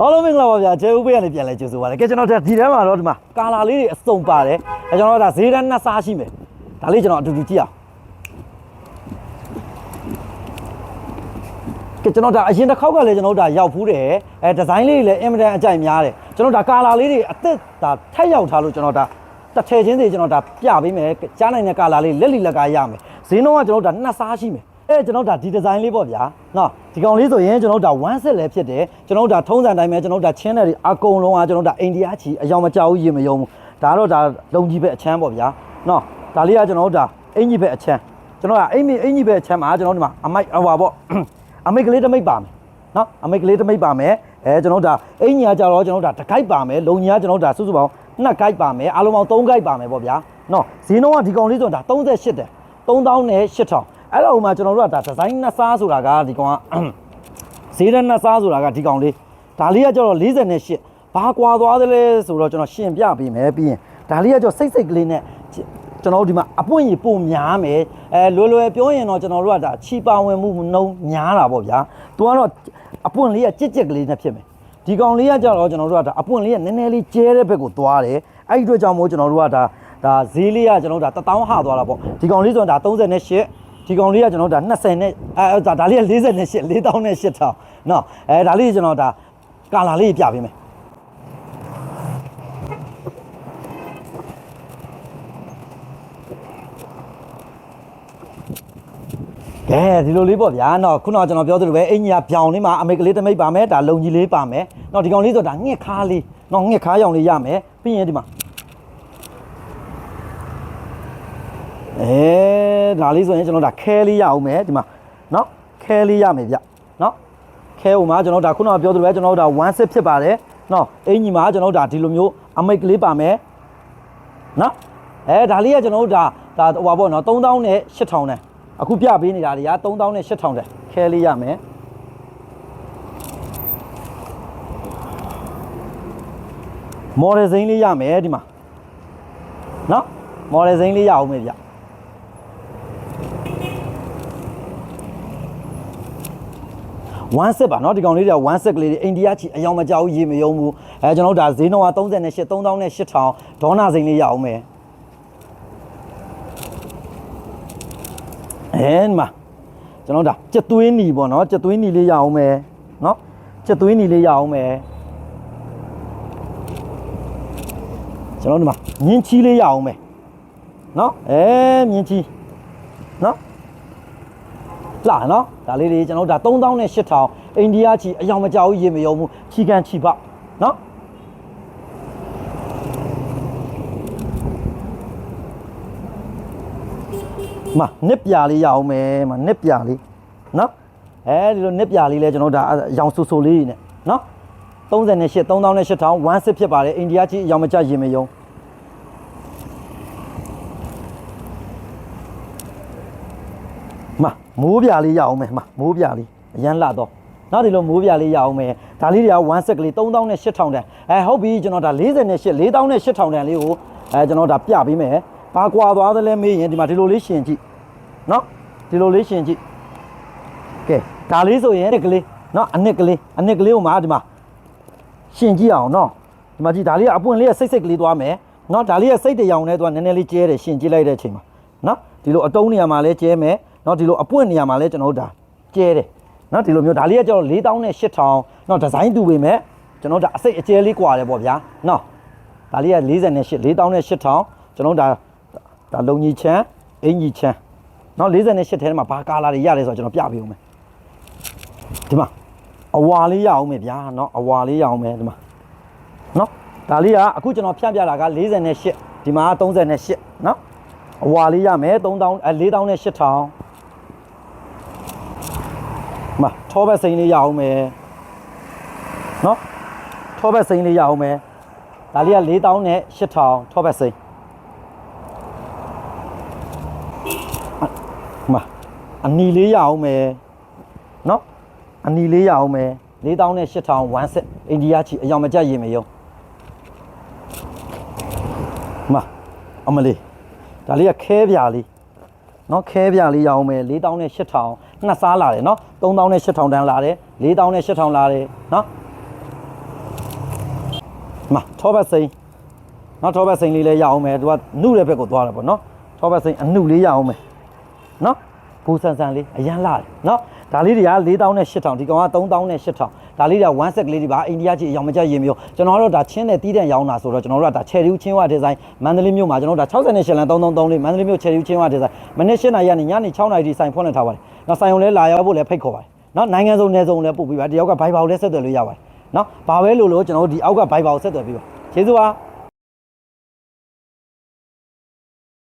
အားလုံးမင်္ဂလာပါဗျာကျဲဦးပေးကနေပြန်လဲကြိုဆိုပါရစေကဲကျွန်တော်ဒီထဲမှာတော့ဒီမှာကာလာလေးတွေအစုံပါတယ်အဲကျွန်တော်တို့ဒါဈေးတန်းနှစ်စားရှိမယ်ဒါလေးကျွန်တော်အတူတူကြည့်အောင်ကဲကျွန်တော်ဒါအရင်တစ်ခေါက်ကလည်းကျွန်တော်တို့ဒါရောက်ဖူးတယ်အဲဒီဇိုင်းလေးတွေလည်းအင်မတန်အကြိုက်များတယ်ကျွန်တော်ဒါကာလာလေးတွေအသက်ဒါထက်ရောက်ထားလို့ကျွန်တော်ဒါတစ်ထည်ချင်းစီကျွန်တော်ဒါပြပေးမယ်ကြားနိုင်တဲ့ကာလာလေးလက်လီလက်ကားရမယ်ဈေးနှုန်းကကျွန်တော်တို့ဒါနှစ်စားရှိမယ် အဲကျွန်တော်ဒါဒီဒီဇိုင်းလေးပေါ့ဗျာနော်ဒီကောင်လေးဆိုရင်ကျွန်တော်ဒါ1 set လည်းဖြစ်တယ်ကျွန်တော်ဒါထုံးစံတိုင်းပဲကျွန်တော်ဒါချင်းတယ်အကုန်လုံးကကျွန်တော်ဒါအိန္ဒိယချီအယောင်မကြောက်ဘူးရေမယုံဘူးဒါတော့ဒါလုံကြီးပဲအချမ်းပေါ့ဗျာနော်ဒါလေးကကျွန်တော်ဒါအင်ကြီးပဲအချမ်းကျွန်တော်ကအင်ကြီးအင်ကြီးပဲအချမ်းမှာကျွန်တော်ဒီမှာအမိုက်ဟွာပေါ့အမိတ်ကလေးတစ်မိတ်ပါမယ်နော်အမိတ်ကလေးတစ်မိတ်ပါမယ်အဲကျွန်တော်တို့ဒါအင်ကြီးကကြတော့ကျွန်တော်တို့ဒါတစ်ကိုက်ပါမယ်လုံကြီးကကျွန်တော်တို့ဒါစုစုပေါင်းနှစ်ကိုက်ပါမယ်အားလုံးပေါင်းသုံးကိုက်ပါမယ်ပေါ့ဗျာနော်ဈေးနှုန်းကဒီကောင်လေးဆိုတာ38တယ်3000နဲ့8000 အဲ့တော့ဟိုမှာကျွန်တော်တို့ကဒါဒီဇိုင်းနှစ်စားဆိုတာကဒီကောင်ကဈေးတဲ့နှစ်စားဆိုတာကဒီကောင်လေးဒါလေးကကျတော့48ဘာကွာသွားသလဲဆိုတော့ကျွန်တော်ရှင်းပြပေးမယ်ပြီးရင်ဒါလေးကကျတော့စိတ်စိတ်ကလေးနဲ့ကျွန်တော်တို့ဒီမှာအပွင့်ကြီးပုံများမယ်အဲလွယ်လွယ်ပြောရင်တော့ကျွန်တော်တို့ကဒါချီပါဝင်မှုနှုံးများတာပေါ့ဗျာသူကတော့အပွင့်လေးကကြစ်ကြစ်ကလေးနဲ့ဖြစ်မယ်ဒီကောင်လေးကကျတော့ကျွန်တော်တို့ကဒါအပွင့်လေးကနည်းနည်းလေးကျဲတဲ့ဘက်ကိုသွားတယ်အဲ့ဒီအတွက်ကြောင့်မို့ကျွန်တော်တို့ကဒါဒါဈေးလေးကကျွန်တော်တို့ဒါ1000ဟသွားတာပေါ့ဒီကောင်လေးဆိုရင်ဒါ38 ဒီကောင်လေးကကျွန်တော်တို့ဒါ20နဲ့အဲဒါဒါလေးက48 4000နဲ့8000เนาะအဲဒါလေးကျွန်တော်ဒါကာလာလေးပြပေးမယ်ကဲဒီလိုလေးပေါ့ဗျာเนาะခုနကကျွန်တော်ပြောသလိုပဲအင်ကြီးကပြောင်လေးမှာအမေကလေးတစ်မိတ်ပါမယ်ဒါလုံကြီးလေးပါမယ်เนาะဒီကောင်လေးဆိုဒါငှက်ခါလေးเนาะငှက်ခါရောင်လေးရမယ်ပြီးရင်ဒီမှာ အဲဒါလေးဆိုရင်ကျွန်တော်ဒါခဲလေးရအောင်မယ်ဒီမှာเนาะခဲလေးရမယ်ဗျเนาะခဲဟိုမှာကျွန်တော်ဒါခုနကပြောသလိုပဲကျွန်တော်ဒါ1 set ဖြစ်ပါတယ်เนาะအင်ကြီးမှာကျွန်တော်ဒါဒီလိုမျိုးအမိတ်ကလေးပါမယ်เนาะအဲဒါလေးကကျွန်တော်တို့ဒါဒါဟိုပါပေါ့เนาะ3000နဲ့8000နဲ့အခုပြပေးနေတာတွေက3000နဲ့8000တဲ့ခဲလေးရမယ်မော်ဒယ်စိမ်းလေးရမယ်ဒီမှာเนาะမော်ဒယ်စိမ်းလေးရအောင်မယ်ဗျ 1 set ပါเนาะဒီကောင်လေးတွေက1 set ကလေးတွေအိန္ဒိယချီအယောင်မကြောက်ဘူးရေမယုံဘူးအဲကျွန်တော်တို့ဒါဈေးနှုန်းက38 3000နဲ့8000ဒေါနာစိမ်းလေးရအောင်မယ်အဲမှာကျွန်တော်ဒါကြက်သွေးနီပေါ့เนาะကြက်သွေးနီလေးရအောင်မယ်เนาะကြက်သွေးနီလေးရအောင်မယ်ကျွန်တော်ဒီမှာမြင်းချီလေးရအောင်မယ်เนาะအဲမြင်းချီเนาะ လာနော်ဒါလေးတွေကျွန်တော်တို့ဒါ3000နဲ့8000အိန္ဒိယချီအယောင်မကြောက်ဘူးရေမယုံဘူးချီကန်ချီပေါက်နော်မနစ်ပြာလေးရအောင်မယ်မနစ်ပြာလေးနော်အဲဒီလိုနစ်ပြာလေးလဲကျွန်တော်တို့ဒါရောင်ဆူဆူလေးနဲ့နော်38 3000နဲ့8000 1 sit ဖြစ်ပါတယ်အိန္ဒိယချီအယောင်မကြောက်ရေမယုံ မမိုးပြာလေးရအောင်မယ်မမိုးပြာလေးအရန်လာတော့နောက်ဒီလိုမိုးပြာလေးရအောင်မယ်ဒါလေးတွေက1 set ကလေး3000နဲ့8000တန်အဲဟုတ်ပြီကျွန်တော်ဒါ40နဲ့8 4000နဲ့8000တန်လေးကိုအဲကျွန်တော်ဒါပြပေးမယ်ဘာကွာသွားသလဲမေးရင်ဒီမှာဒီလိုလေးရှင်ကြည့်နော်ဒီလိုလေးရှင်ကြည့်ကဲဒါလေးဆိုရင်အနစ်ကလေးနော်အနစ်ကလေးအနစ်ကလေးကိုမှဒီမှာရှင်ကြည့်အောင်နော်ဒီမှာကြည့်ဒါလေးကအပွင့်လေးကစိတ်စိတ်ကလေးသွားမယ်နော်ဒါလေးကစိတ်တရောင်နဲ့သူကနည်းနည်းလေးကျဲတယ်ရှင်ကြည့်လိုက်တဲ့အချိန်မှာနော်ဒီလိုအတုံးနေရာမှာလဲကျဲမယ် နော်ဒီလိုအပွင့်နေရာမှာလဲကျွန်တော်တို့ဒါကျဲတယ်နော်ဒီလိုမျိုးဒါလေးကကျတော့4000နဲ့8000နော်ဒီဇိုင်းတူပေမဲ့ကျွန်တော်တို့ဒါအစိတ်အကျဲလေးกว่าတယ်ပေါ့ဗျာနော်ဒါလေးက40နဲ့8 4000နဲ့8000ကျွန်တော်တို့ဒါဒါလုံကြီးချမ်းအင်ကြီးချမ်းနော်40နဲ့8ထဲမှာဘာကာလာတွေရတယ်ဆိုတော့ကျွန်တော်ပြပေးဦးမယ်ဒီမှာအဝါလေးရအောင်မယ်ဗျာနော်အဝါလေးရအောင်မယ်ဒီမှာနော်ဒါလေးကအခုကျွန်တော်ဖြန့်ပြတာက40နဲ့8ဒီမှာ30နဲ့8နော်အဝါလေးရမယ်3000အဲ4000နဲ့8000 မထောဘက်စိန်လေးရအောင်မယ်နော်ထောဘက်စိန်လေးရအောင်မယ်ဒါလေးက4000နဲ့8000ထောဘက်စိန်မအနီလေးရအောင်မယ်နော်အနီလေးရအောင်မယ်4000နဲ့8000 one set အိန္ဒိယချီအယောင်မကြရင်မယုံမအမလေးဒါလေးကခဲပြာလေး နော်ခဲပြာလေးရအောင်မယ်4000နဲ့8000နှစ်စားလာတယ်နော်3000နဲ့8000တန်းလာတယ်4000နဲ့8000လာတယ်နော်မထောဘတ်စိန်နော်ထောဘတ်စိန်လေးလည်းရအောင်မယ်သူကနှုတဲ့ဘက်ကိုသွားတာပေါ့နော်ထောဘတ်စိန်အနှုလေးရအောင်မယ်နော်ဘူဆန်ဆန်လေးအရန်လာတယ်နော်ဒါလေးတွေက4000နဲ့8000ဒီကောင်က3000နဲ့8000 ဒါလေးတွေက1 set ကလေးတွေပါအိန္ဒိယကြီးအရောင်မကြရင်မျိုးကျွန်တော်တို့ဒါချင်းတဲ့တီးတဲ့ရောင်းတာဆိုတော့ကျွန်တော်တို့ကဒါ cherry ချင်းဝဒီဇိုင်းမန္တလေးမြို့မှာကျွန်တော်တို့ဒါ68လန်333လေးမန္တလေးမြို့ cherry ချင်းဝဒီဇိုင်းမနေ့7နာရီကနေညနေ6နာရီထိဆိုင်ဖွင့်နေထားပါတယ်နော်ဆိုင်ုံလဲလာရောက်ဖို့လည်းဖိတ်ခေါ်ပါတယ်နော်နိုင်ငံစုံနယ်စုံလည်းပို့ပြီးပါတယောက်ကဘိုင်ဘောက်လည်းဆက်သွယ်လို့ရပါတယ်နော်ဘာပဲလို့လို့ကျွန်တော်တို့ဒီအောက်ကဘိုင်ဘောက်ဆက်သွယ်ပြီးပါကျေးဇူးပါ